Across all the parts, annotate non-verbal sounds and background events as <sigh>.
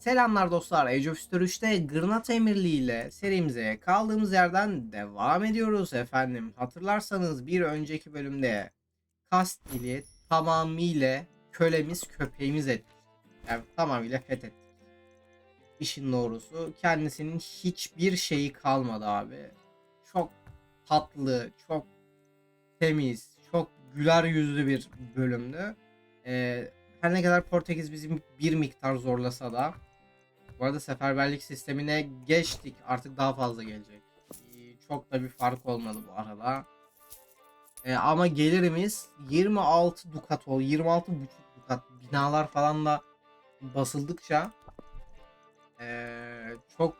Selamlar dostlar. Age of History 3'te Gırnat Emirli ile serimize kaldığımız yerden devam ediyoruz efendim. Hatırlarsanız bir önceki bölümde Kastil'i tamamıyla kölemiz köpeğimiz ettik. Yani tamamıyla fethettik. İşin doğrusu kendisinin hiçbir şeyi kalmadı abi. Çok tatlı, çok temiz, çok güler yüzlü bir bölümdü. Ee, her ne kadar Portekiz bizim bir miktar zorlasa da bu arada seferberlik sistemine geçtik. Artık daha fazla gelecek. Ee, Çok da bir fark olmadı bu arada. Ee, ama gelirimiz 26 dukat ol. 26 buçuk dukat binalar falan da basıldıkça ee, çok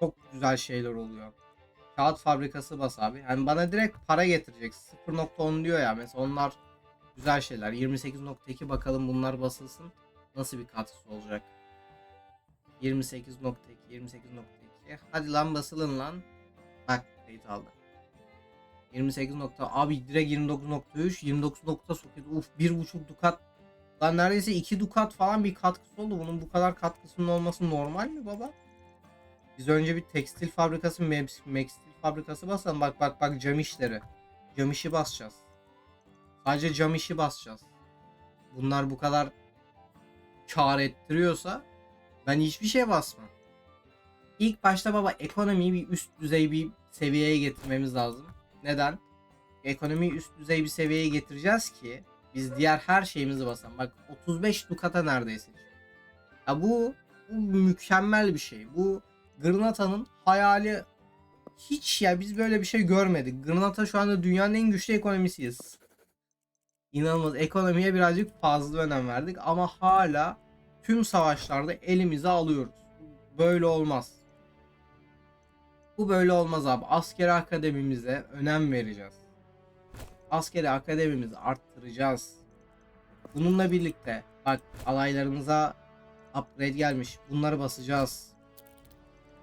çok güzel şeyler oluyor. Kağıt fabrikası bas abi. Yani bana direkt para getirecek. 0.10 diyor ya mesela onlar güzel şeyler. 28.2 bakalım bunlar basılsın. Nasıl bir katkısı olacak? 28.2 28.2 Hadi lan basılın lan. Bak kayıt aldı. 28. nokta abi direkt 29.3 29.8 uf 1.5 dukat lan neredeyse 2 dukat falan bir katkısı oldu. Bunun bu kadar katkısının olması normal mi baba? Biz önce bir tekstil fabrikası, mekstil fabrikası basalım. Bak bak bak cam işleri. Cam işi basacağız. Sadece cam işi basacağız. Bunlar bu kadar kar ettiriyorsa ben hiçbir şeye basmam. İlk başta baba ekonomiyi bir üst düzey bir seviyeye getirmemiz lazım. Neden? Ekonomiyi üst düzey bir seviyeye getireceğiz ki biz diğer her şeyimizi basalım. Bak 35 dukata neredeyse. Ya bu, bu mükemmel bir şey. Bu Gırnata'nın hayali hiç ya biz böyle bir şey görmedik. Gırnata şu anda dünyanın en güçlü ekonomisiyiz. İnanılmaz ekonomiye birazcık fazla önem verdik ama hala tüm savaşlarda elimize alıyoruz. Böyle olmaz. Bu böyle olmaz abi. Askeri akademimize önem vereceğiz. Askeri akademimizi arttıracağız. Bununla birlikte bak alaylarımıza upgrade gelmiş. Bunları basacağız.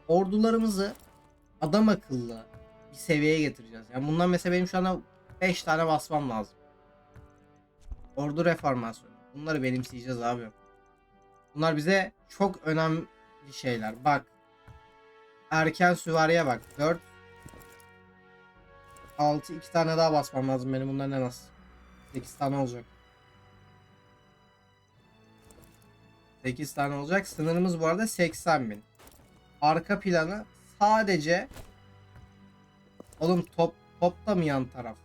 Ordularımızı adam akıllı bir seviyeye getireceğiz. Yani bundan mesela benim şu anda 5 tane basmam lazım. Ordu reformasyonu. Bunları benimseyeceğiz abi. Bunlar bize çok önemli şeyler. Bak. Erken süvariye bak. 4 6 2 tane daha basmam lazım benim bunların en az. 8 tane olacak. 8 tane olacak. Sınırımız bu arada 80 bin. Arka planı sadece Oğlum top top da mı yan taraf?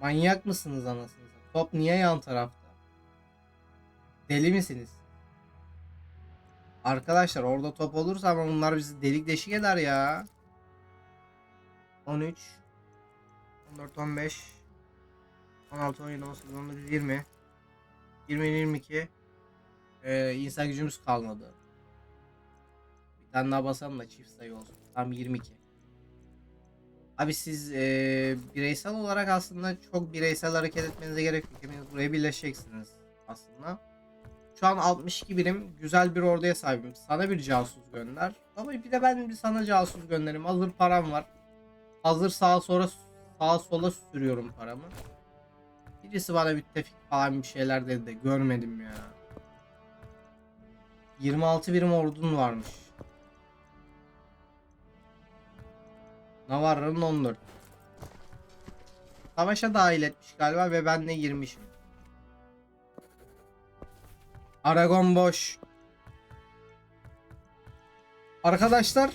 Manyak mısınız anasını? Top niye yan tarafta? Deli misiniz? Arkadaşlar orada top olursa ama bunlar bizi delik deşik eder ya. 13 14 15 16 17 18 19 20 20 22 ee, insan gücümüz kalmadı. Bir tane daha basalım da çift sayı olsun. Tam 22. Abi siz ee, bireysel olarak aslında çok bireysel hareket etmenize gerek yok. Hepiniz buraya birleşeceksiniz aslında. Şu an 62 birim güzel bir orduya sahibim. Sana bir casus gönder. Ama bir de ben bir sana casus gönderim. Hazır param var. Hazır sağa sonra sağa sola sürüyorum paramı. Birisi bana bir tefik falan bir şeyler dedi de görmedim ya. 26 birim ordun varmış. Navarra'nın 14. Savaşa dahil etmiş galiba ve ben de girmişim. Aragon boş. Arkadaşlar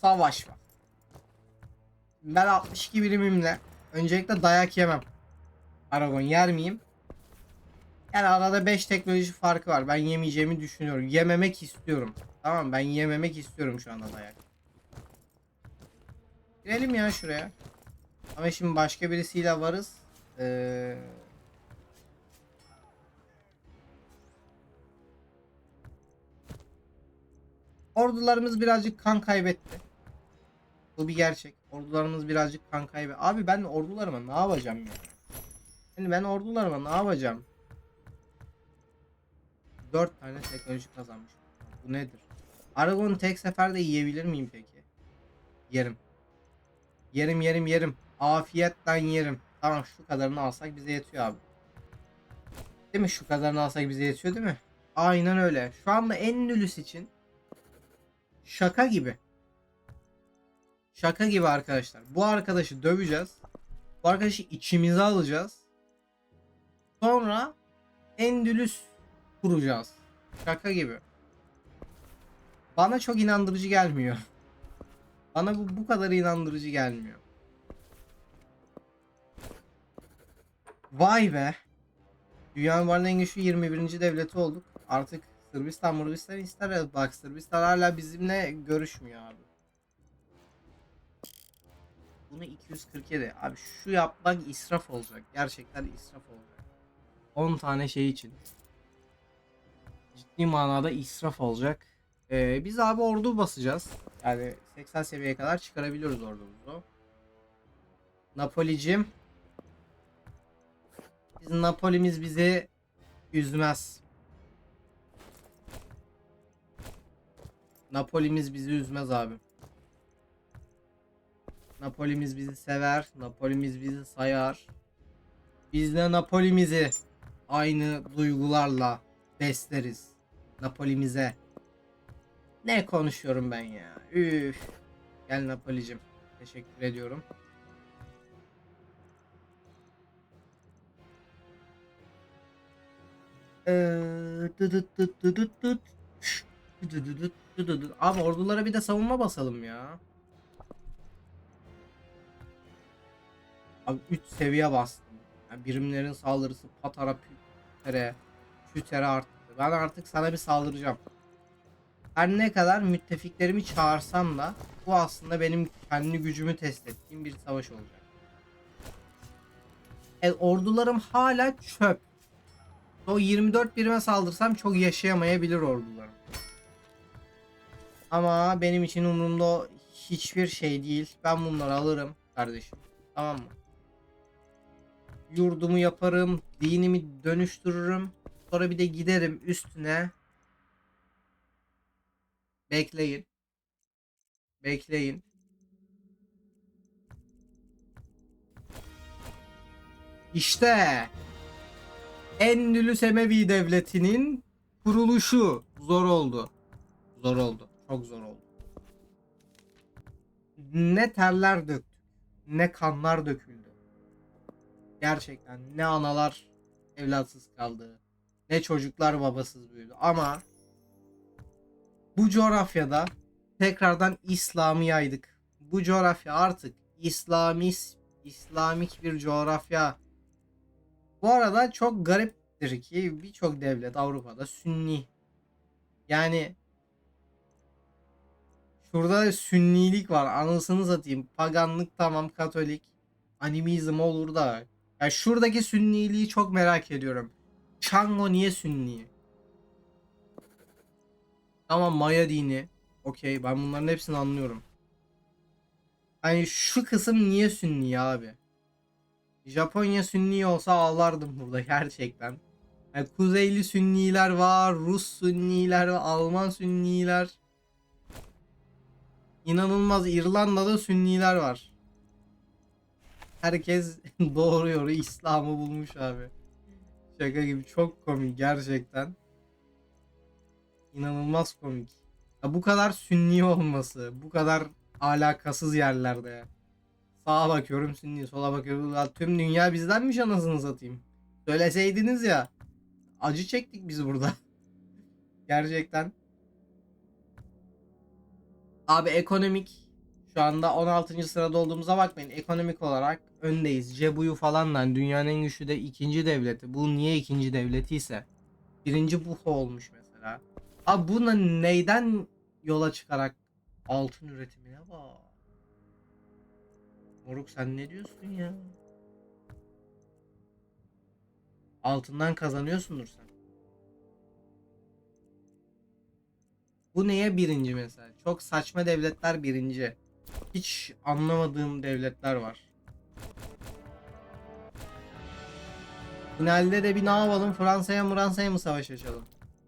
savaş var. Ben 62 birimimle öncelikle dayak yemem. Aragon yer miyim? Yani arada 5 teknoloji farkı var. Ben yemeyeceğimi düşünüyorum. Yememek istiyorum. Tamam ben yememek istiyorum şu anda dayak. Girelim ya şuraya. Ama şimdi başka birisiyle varız. Ee... Ordularımız birazcık kan kaybetti. Bu bir gerçek. Ordularımız birazcık kan kaybetti. Abi ben ordularıma ne yapacağım ya? Yani ben ordularıma ne yapacağım? 4 tane teknoloji kazanmış. Bu nedir? Aragon'u tek seferde yiyebilir miyim peki? Yerim. Yerim yerim yerim. Afiyetten yerim. Tamam şu kadarını alsak bize yetiyor abi. Değil mi? Şu kadarını alsak bize yetiyor değil mi? Aynen öyle. Şu anda Endülüs için şaka gibi. Şaka gibi arkadaşlar. Bu arkadaşı döveceğiz. Bu arkadaşı içimize alacağız. Sonra Endülüs kuracağız. Şaka gibi. Bana çok inandırıcı gelmiyor. Bana bu bu kadar inandırıcı gelmiyor. Vay be. Dünyanın varlığı en güçlü 21. devleti olduk. Artık Sırbistan Mırbistan ister ya. Bak Sırbistan hala bizimle görüşmüyor abi. Bunu 247. Abi şu yapmak israf olacak. Gerçekten israf olacak. 10 tane şey için. Ciddi manada israf olacak. Ee, biz abi ordu basacağız. Yani 80 seviyeye kadar çıkarabiliyoruz ordumuzu. Napoli'cim. Biz Napoli'miz bizi üzmez. Napoli'miz bizi üzmez abi. Napoli'miz bizi sever. Napoli'miz bizi sayar. Biz de Napoli'mizi aynı duygularla besleriz. Napoli'mize. Ne konuşuyorum ben ya? Üf. Gel Napoli'cim. Teşekkür ediyorum. Ee, dıdıt dıt dıdıt dıt. Dıdıdıt dıdıdıt. Abi ordulara bir de savunma basalım ya. Abi 3 seviye bastım. Yani birimlerin saldırısı patara pütere pütere arttı. Ben artık sana bir saldıracağım. Her ne kadar müttefiklerimi çağırsam da bu aslında benim kendi gücümü test ettiğim bir savaş olacak. E, ordularım hala çöp. O 24 birime saldırsam çok yaşayamayabilir ordularım. Ama benim için umurumda hiçbir şey değil. Ben bunları alırım kardeşim. Tamam mı? Yurdumu yaparım, dinimi dönüştürürüm. Sonra bir de giderim üstüne. Bekleyin. Bekleyin. İşte Endülüs Emevi Devleti'nin kuruluşu zor oldu. Zor oldu. Çok zor oldu. Ne terler döktük. Ne kanlar döküldü. Gerçekten ne analar evlatsız kaldı. Ne çocuklar babasız büyüdü. Ama bu coğrafyada tekrardan İslam'ı yaydık. Bu coğrafya artık İslamis, İslamik bir coğrafya. Bu arada çok gariptir ki birçok devlet Avrupa'da Sünni. Yani şurada da Sünnilik var. Anasını satayım. Paganlık tamam Katolik. Animizm olur da. Ya şuradaki Sünniliği çok merak ediyorum. Çango niye Sünni? Tamam Maya dini. Okey ben bunların hepsini anlıyorum. Hani şu kısım niye Sünni abi? Japonya Sünni olsa ağlardım burada <laughs> gerçekten. Yani Kuzeyli Sünniler var, Rus Sünniler Alman Sünniler. İnanılmaz İrlanda'da Sünniler var. Herkes <laughs> doğru İslam'ı bulmuş abi. Şaka gibi çok komik gerçekten. İnanılmaz komik. Ya bu kadar sünni olması, bu kadar alakasız yerlerde. Sağa bakıyorum sünni, sola bakıyorum. Ya tüm dünya bizdenmiş anasını satayım. Söyleseydiniz ya. Acı çektik biz burada. <laughs> Gerçekten. Abi ekonomik şu anda 16. sırada olduğumuza bakmayın. Ekonomik olarak öndeyiz. Cebu'yu falanla dünyanın en güçlü de ikinci devleti. Bu niye ikinci devleti ise birinci Buho olmuş mesela. Abi buna neyden yola çıkarak altın üretimine bak. Moruk sen ne diyorsun ya? Altından kazanıyorsundur sen. Bu neye birinci mesela? Çok saçma devletler birinci. Hiç anlamadığım devletler var. Finalde de bir ne yapalım? Fransa'ya Fransa'ya mı savaş açalım?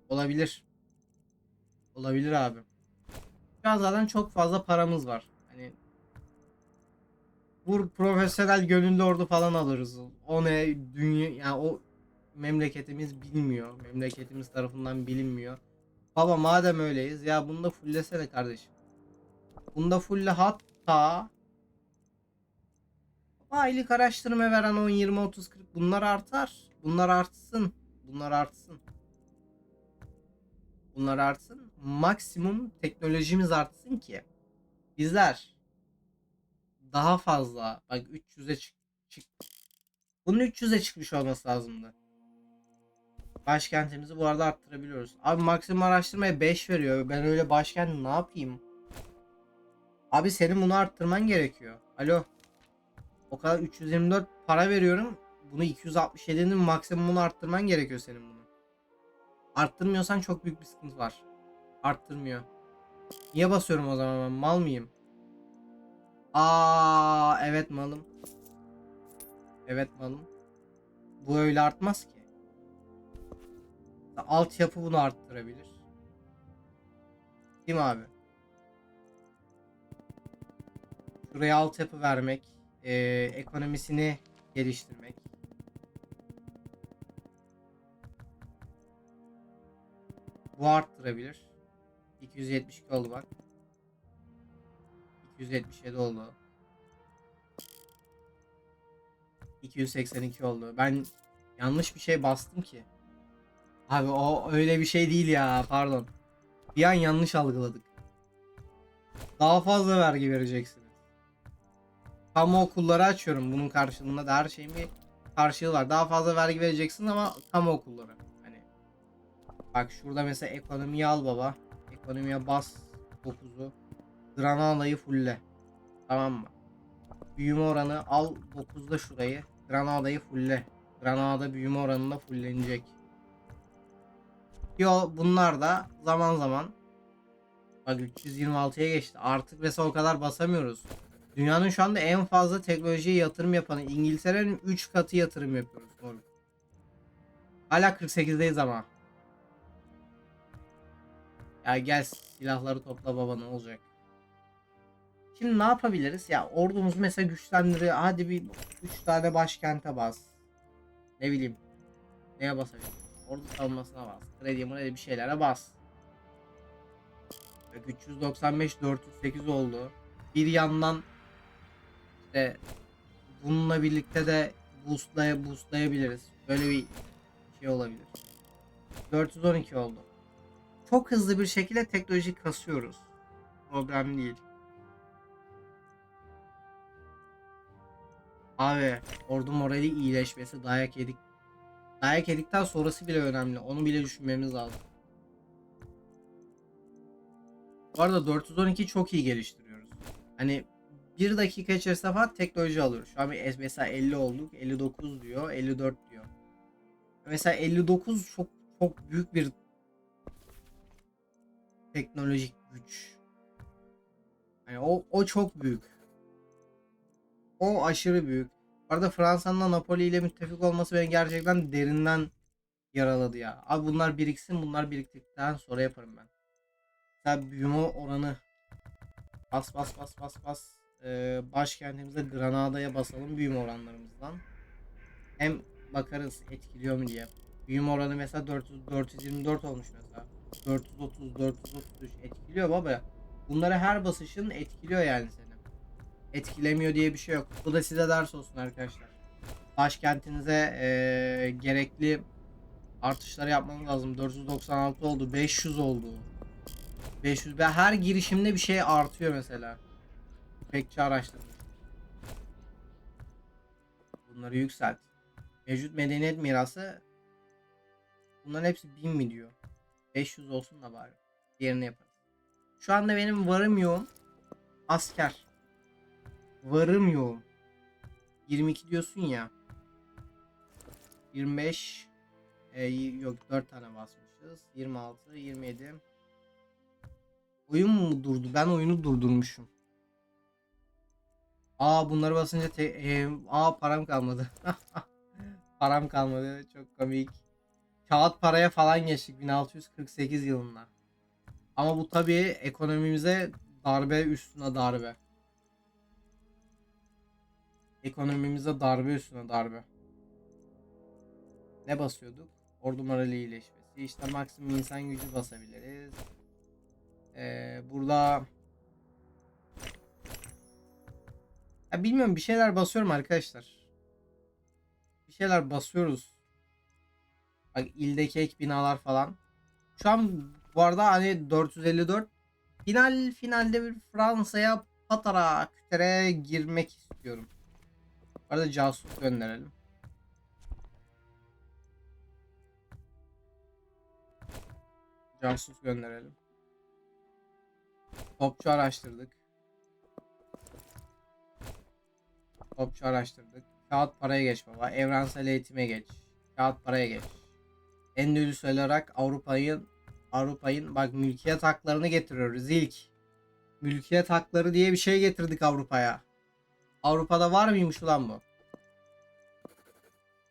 Olabilir. Olabilir abi. Şu an zaten çok fazla paramız var. Hani vur profesyonel gönüllü ordu falan alırız. O ne dünya yani o memleketimiz bilmiyor. Memleketimiz tarafından bilinmiyor. Baba madem öyleyiz ya bunu da fulllesene kardeşim. Bunu da fulle hatta aylık araştırma veren 10 20 30 40 bunlar artar. Bunlar artsın. Bunlar artsın. Bunlar artsın. Maksimum teknolojimiz artsın ki bizler daha fazla bak 300'e çık, çık. Bunun 300'e çıkmış olması lazımdı. Başkentimizi bu arada arttırabiliyoruz. Abi maksimum araştırmaya 5 veriyor. Ben öyle başkent ne yapayım? Abi senin bunu arttırman gerekiyor. Alo. O kadar 324 para veriyorum. Bunu 267'nin maksimumunu arttırman gerekiyor senin bunu. Arttırmıyorsan çok büyük bir sıkıntı var. Arttırmıyor. Niye basıyorum o zaman ben? Mal mıyım? Aa evet malım. Evet malım. Bu öyle artmaz ki. Altyapı bunu arttırabilir. Değil mi abi? Şuraya altyapı vermek, eee, ekonomisini geliştirmek. Bu arttırabilir. 272 oldu bak. 277 oldu. 282 oldu. Ben yanlış bir şey bastım ki. Abi o öyle bir şey değil ya pardon. Bir an yanlış algıladık. Daha fazla vergi vereceksiniz. Kamu okulları açıyorum. Bunun karşılığında da her şeyin bir karşılığı var. Daha fazla vergi vereceksin ama kamu okulları. Hani bak şurada mesela ekonomiyi al baba. Ekonomiye bas 9'u. Granada'yı fulle. Tamam mı? Büyüme oranı al 9'da şurayı. Granada'yı fulle. Granada büyüme oranında fullenecek. Yo bunlar da zaman zaman bak 326'ya geçti. Artık mesela o kadar basamıyoruz. Dünyanın şu anda en fazla teknolojiye yatırım yapanı İngiltere'nin 3 katı yatırım yapıyoruz. Doğru. Hala 48'deyiz ama. Ya gel silahları topla baba ne olacak? Şimdi ne yapabiliriz? Ya ordumuz mesela güçlendiriyor. Hadi bir 3 tane başkente bas. Ne bileyim. Neye basabiliriz? Ordu savunmasına bas. Kredi mredi bir şeylere bas. Bak 395 408 oldu. Bir yandan işte bununla birlikte de boostlay boostlayabiliriz. Böyle bir şey olabilir. 412 oldu. Çok hızlı bir şekilde teknoloji kasıyoruz. Problem değil. Abi ordu morali iyileşmesi dayak yedik. Dayak yedikten sonrası bile önemli. Onu bile düşünmemiz lazım. Bu arada 412 çok iyi geliştiriyoruz. Hani bir dakika içerisinde falan teknoloji alıyoruz. Şu an mesela 50 olduk. 59 diyor. 54 diyor. Mesela 59 çok çok büyük bir teknolojik güç. Hani o, o çok büyük. O aşırı büyük. Arada Fransa'nın da Napoli ile müttefik olması beni gerçekten derinden yaraladı ya. Abi bunlar biriksin bunlar biriktikten sonra yaparım ben. Mesela büyüme oranı bas bas bas bas bas ee, başkentimize Granada'ya basalım büyüme oranlarımızdan. Hem bakarız etkiliyor mu diye. Büyüme oranı mesela 400, 424 olmuş mesela. 430 433 etkiliyor baba. Bunları her basışın etkiliyor yani seni. Etkilemiyor diye bir şey yok. Bu da size ders olsun arkadaşlar. Başkentinize eee, gerekli artışları yapmanız lazım. 496 oldu, 500 oldu. 500 ve her girişimde bir şey artıyor mesela. Bekçi araştırmış. Bunları yükselt. Mevcut medeniyet mirası bunların hepsi 1000 mi diyor. 500 olsun da bari. Diğerini yaparız. Şu anda benim varım yoğun asker. Varım yoğun. 22 diyorsun ya. 25 e, yok 4 tane basmışız. 26, 27. Oyun mu durdu? Ben oyunu durdurmuşum. Aa bunları basınca te- e, aa param kalmadı. <laughs> param kalmadı. Çok komik. Kağıt paraya falan geçtik 1648 yılında. Ama bu tabii ekonomimize darbe üstüne darbe. Ekonomimize darbe üstüne darbe. Ne basıyorduk? Ordu morali iyileşmesi. İşte maksimum insan gücü basabiliriz. Ee, burada ya bilmiyorum bir şeyler basıyorum arkadaşlar. Bir şeyler basıyoruz. Bak ildeki ek binalar falan. Şu an bu arada hani 454 final finalde bir Fransa'ya patara kütere girmek istiyorum. Arada casus gönderelim. Casus gönderelim. Topçu araştırdık. Topçu araştırdık. Kağıt paraya geç baba. Evrensel eğitime geç. Kağıt paraya geç. Endülüs olarak Avrupa'yı Avrupa'nın bak mülkiyet haklarını getiriyoruz ilk. Mülkiyet hakları diye bir şey getirdik Avrupa'ya. Avrupa'da var mıymış ulan bu?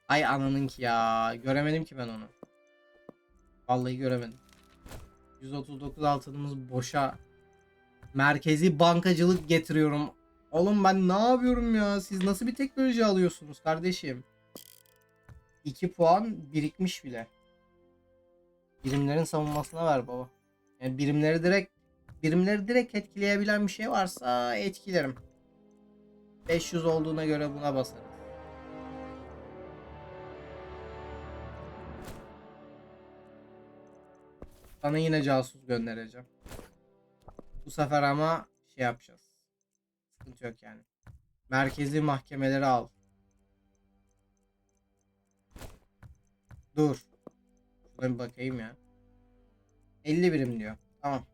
Ay ananın ki ya. Göremedim ki ben onu. Vallahi göremedim. 139 altınımız boşa. Merkezi bankacılık getiriyorum. Oğlum ben ne yapıyorum ya? Siz nasıl bir teknoloji alıyorsunuz kardeşim? 2 puan birikmiş bile. Birimlerin savunmasına ver baba. Yani birimleri direkt birimleri direkt etkileyebilen bir şey varsa etkilerim. 500 olduğuna göre buna basarım. Sana yine casus göndereceğim. Bu sefer ama şey yapacağız. Sıkıntı yok yani. Merkezi mahkemeleri al. Dur. Şuna bir bakayım ya. 50 birim diyor. Tamam.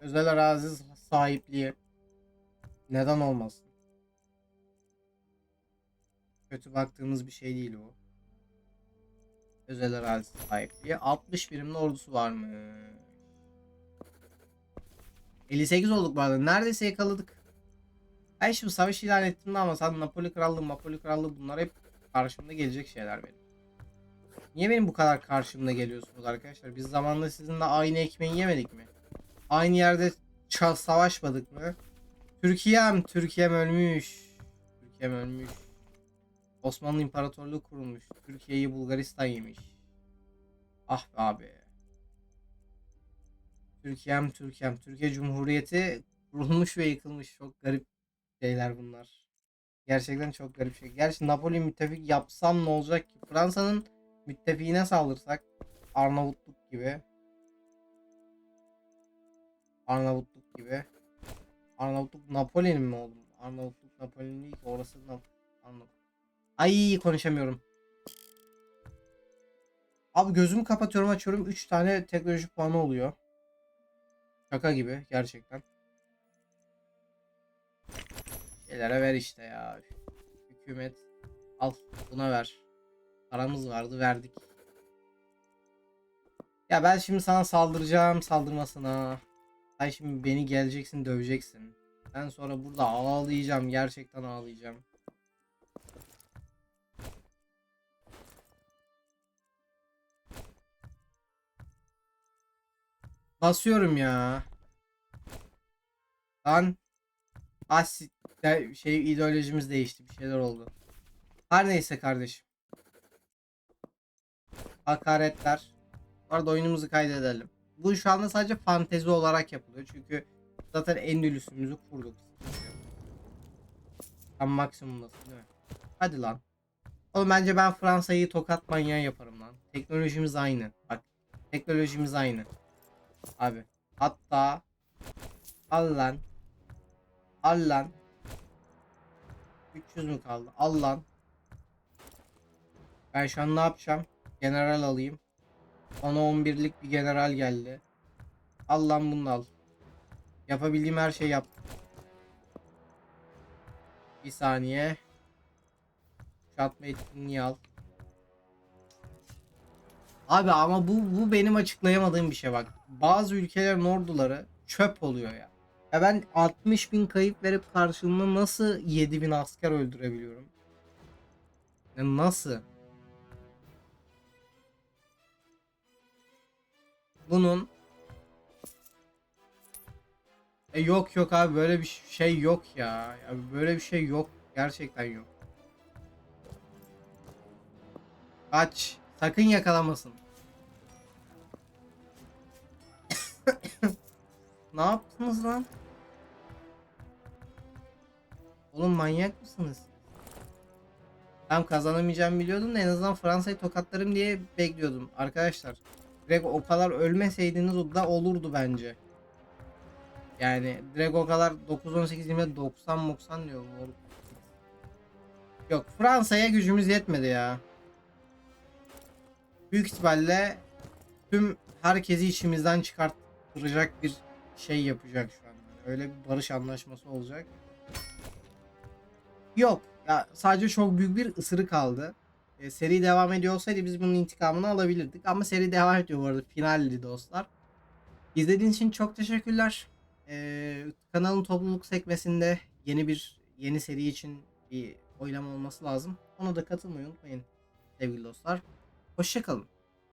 Özel arazi sahipliği. Neden olmasın? Kötü baktığımız bir şey değil bu. Özel arazi sahipliği. 60 birimli ordusu var mı? 58 olduk bu arada. Neredeyse yakaladık. Ben şimdi savaş ilan ettim ama sen Napoli Krallığı, Napoli Krallığı bunlar hep karşımda gelecek şeyler benim. Niye benim bu kadar karşımda geliyorsunuz arkadaşlar? Biz zamanında sizinle aynı ekmeği yemedik mi? Aynı yerde savaşmadık mı? Türkiye'm, Türkiye'm ölmüş. Türkiye'm ölmüş. Osmanlı İmparatorluğu kurulmuş. Türkiye'yi Bulgaristan yemiş. Ah be abi. Türkiye'm, Türkiye'm. Türkiye Cumhuriyeti kurulmuş ve yıkılmış. Çok garip şeyler bunlar. Gerçekten çok garip şey. Gerçi Napoli müttefik yapsam ne olacak ki? Fransa'nın müttefiğine saldırsak Arnavutluk gibi. Arnavutluk gibi. Arnavutluk Napoli'nin mi oğlum? Arnavutluk Napoli'nin değil ki orası Nap Arnavutluk. Ay konuşamıyorum. Abi gözümü kapatıyorum açıyorum 3 tane teknoloji puanı oluyor. Şaka gibi gerçekten. Şeylere ver işte ya. Hükümet al buna ver. Paramız vardı verdik. Ya ben şimdi sana saldıracağım saldırmasına. Sen şimdi beni geleceksin döveceksin. Ben sonra burada ağlayacağım gerçekten ağlayacağım. Basıyorum ya. Lan. Asit şey ideolojimiz değişti. Bir şeyler oldu. Her neyse kardeşim. Hakaretler. Bu arada oyunumuzu kaydedelim. Bu şu anda sadece fantezi olarak yapılıyor. Çünkü zaten Endülüs'ümüzü kurduk. Tam maksimumdasın değil mi? Hadi lan. Oğlum bence ben Fransa'yı tokat manyağı yaparım lan. Teknolojimiz aynı. Bak. Teknolojimiz aynı. Abi. Hatta al lan. Al lan. 300 mü kaldı? Al lan. Ben şu an ne yapacağım? General alayım. Ona 11'lik bir general geldi. Al lan bunu al. Yapabildiğim her şeyi yaptım. Bir saniye. Çatma etkinliği al. Abi ama bu bu benim açıklayamadığım bir şey bak. Bazı ülkelerin orduları çöp oluyor ya. Ya ben 60 bin kayıp verip karşılığında nasıl 7 bin asker öldürebiliyorum? Ya nasıl? Bunun e yok yok abi böyle bir şey yok ya. ya böyle bir şey yok. Gerçekten yok. Kaç. Sakın yakalamasın. Ne yaptınız lan? Oğlum manyak mısınız? Tam kazanamayacağımı biliyordum da en azından Fransa'yı tokatlarım diye bekliyordum arkadaşlar. Direkt o kadar ölmeseydiniz o da olurdu bence. Yani direkt o kadar 9 18 20 90 90 diyor. Yok Fransa'ya gücümüz yetmedi ya. Büyük ihtimalle tüm herkesi içimizden çıkarttıracak bir şey yapacak şu an. Öyle bir barış anlaşması olacak. Yok. Ya sadece çok büyük bir ısırık kaldı. E, seri devam ediyor olsaydı biz bunun intikamını alabilirdik. Ama seri devam ediyor bu arada. Finaldi dostlar. İzlediğiniz için çok teşekkürler. E, kanalın topluluk sekmesinde yeni bir yeni seri için bir oylama olması lazım. Ona da katılmayı unutmayın sevgili dostlar. Hoşçakalın.